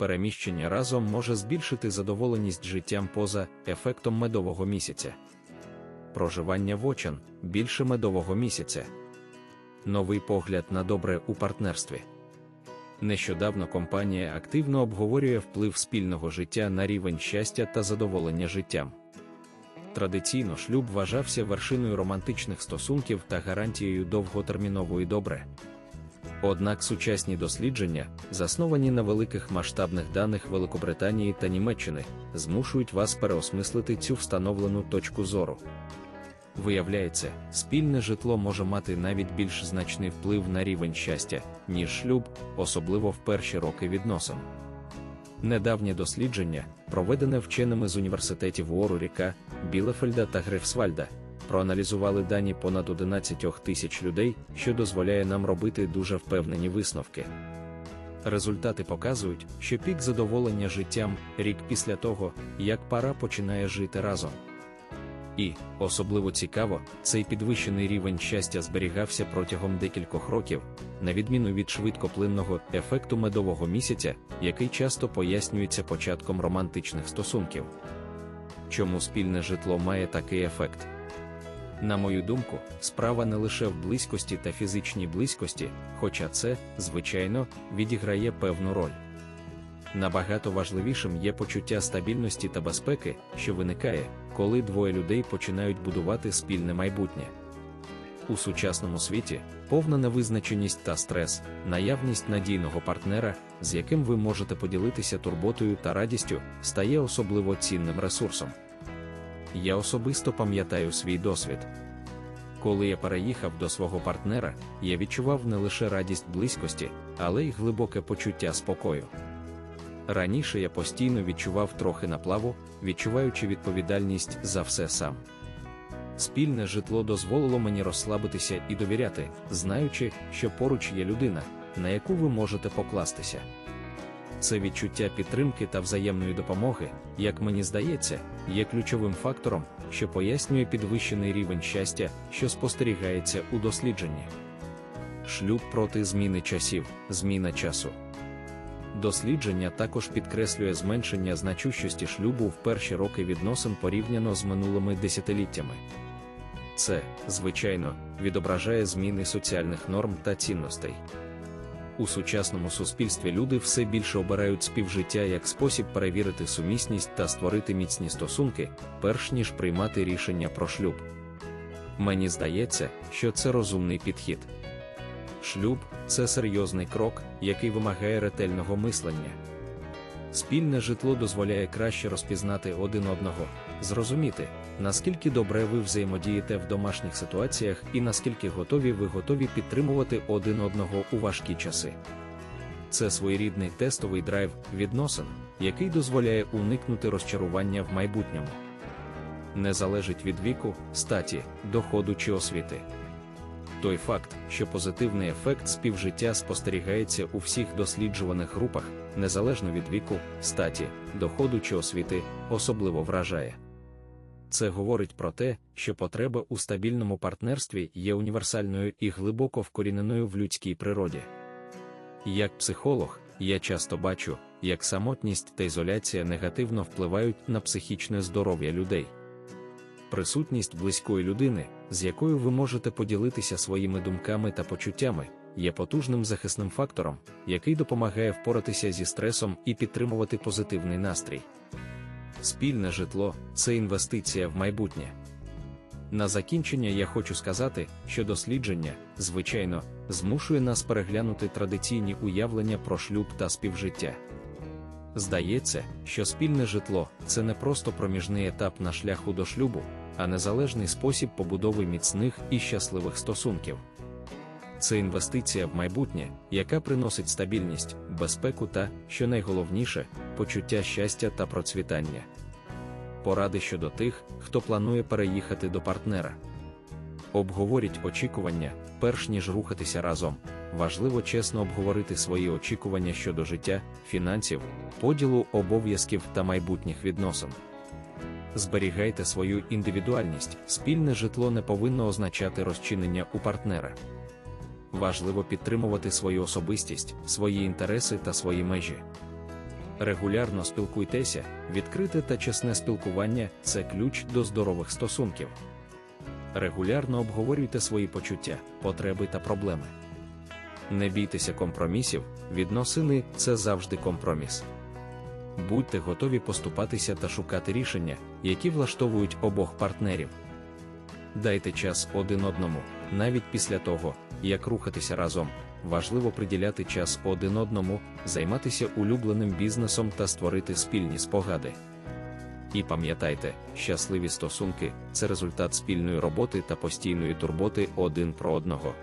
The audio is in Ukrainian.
переміщення разом може збільшити задоволеність життям поза ефектом медового місяця. Проживання в очан більше медового місяця. Новий погляд на добре у партнерстві. Нещодавно компанія активно обговорює вплив спільного життя на рівень щастя та задоволення життям. Традиційно шлюб вважався вершиною романтичних стосунків та гарантією довготермінової добре. Однак сучасні дослідження, засновані на великих масштабних даних Великобританії та Німеччини, змушують вас переосмислити цю встановлену точку зору. Виявляється, спільне житло може мати навіть більш значний вплив на рівень щастя, ніж шлюб, особливо в перші роки відносин. Недавнє дослідження, проведене вченими з університетів Уоруріка, Білефельда та Грефсвальда, проаналізували дані понад 11 тисяч людей, що дозволяє нам робити дуже впевнені висновки. Результати показують, що пік задоволення життям рік після того, як пара починає жити разом. І, особливо цікаво, цей підвищений рівень щастя зберігався протягом декількох років, на відміну від швидкоплинного ефекту медового місяця, який часто пояснюється початком романтичних стосунків. Чому спільне житло має такий ефект? На мою думку, справа не лише в близькості та фізичній близькості, хоча це, звичайно, відіграє певну роль. Набагато важливішим є почуття стабільності та безпеки, що виникає, коли двоє людей починають будувати спільне майбутнє. У сучасному світі повна невизначеність та стрес, наявність надійного партнера, з яким ви можете поділитися турботою та радістю, стає особливо цінним ресурсом. Я особисто пам'ятаю свій досвід. Коли я переїхав до свого партнера, я відчував не лише радість близькості, але й глибоке почуття спокою. Раніше я постійно відчував трохи наплаву, відчуваючи відповідальність за все сам. Спільне житло дозволило мені розслабитися і довіряти, знаючи, що поруч є людина, на яку ви можете покластися. Це відчуття підтримки та взаємної допомоги, як мені здається, є ключовим фактором, що пояснює підвищений рівень щастя, що спостерігається у дослідженні. Шлюб проти зміни часів, зміна часу. Дослідження також підкреслює зменшення значущості шлюбу в перші роки відносин порівняно з минулими десятиліттями. Це, звичайно, відображає зміни соціальних норм та цінностей. У сучасному суспільстві люди все більше обирають співжиття як спосіб перевірити сумісність та створити міцні стосунки, перш ніж приймати рішення про шлюб. Мені здається, що це розумний підхід. Шлюб це серйозний крок, який вимагає ретельного мислення. Спільне житло дозволяє краще розпізнати один одного, зрозуміти, наскільки добре ви взаємодієте в домашніх ситуаціях і наскільки готові ви готові підтримувати один одного у важкі часи. Це своєрідний тестовий драйв відносин, який дозволяє уникнути розчарування в майбутньому. Не залежить від віку, статі, доходу чи освіти. Той факт, що позитивний ефект співжиття спостерігається у всіх досліджуваних групах, незалежно від віку, статі, доходу чи освіти, особливо вражає. Це говорить про те, що потреба у стабільному партнерстві є універсальною і глибоко вкоріненою в людській природі. Як психолог, я часто бачу, як самотність та ізоляція негативно впливають на психічне здоров'я людей. Присутність близької людини, з якою ви можете поділитися своїми думками та почуттями, є потужним захисним фактором, який допомагає впоратися зі стресом і підтримувати позитивний настрій. Спільне житло це інвестиція в майбутнє. На закінчення я хочу сказати, що дослідження, звичайно, змушує нас переглянути традиційні уявлення про шлюб та співжиття. Здається, що спільне житло це не просто проміжний етап на шляху до шлюбу, а незалежний спосіб побудови міцних і щасливих стосунків. Це інвестиція в майбутнє, яка приносить стабільність, безпеку та, що найголовніше, почуття щастя та процвітання. Поради щодо тих, хто планує переїхати до партнера. Обговоріть очікування, перш ніж рухатися разом. Важливо чесно обговорити свої очікування щодо життя, фінансів, поділу обов'язків та майбутніх відносин. Зберігайте свою індивідуальність, спільне житло не повинно означати розчинення у партнера. Важливо підтримувати свою особистість, свої інтереси та свої межі. Регулярно спілкуйтеся, відкрите та чесне спілкування це ключ до здорових стосунків. Регулярно обговорюйте свої почуття, потреби та проблеми. Не бійтеся компромісів, відносини це завжди компроміс. Будьте готові поступатися та шукати рішення, які влаштовують обох партнерів. Дайте час один одному, навіть після того, як рухатися разом, важливо приділяти час один одному, займатися улюбленим бізнесом та створити спільні спогади. І пам'ятайте, щасливі стосунки це результат спільної роботи та постійної турботи один про одного.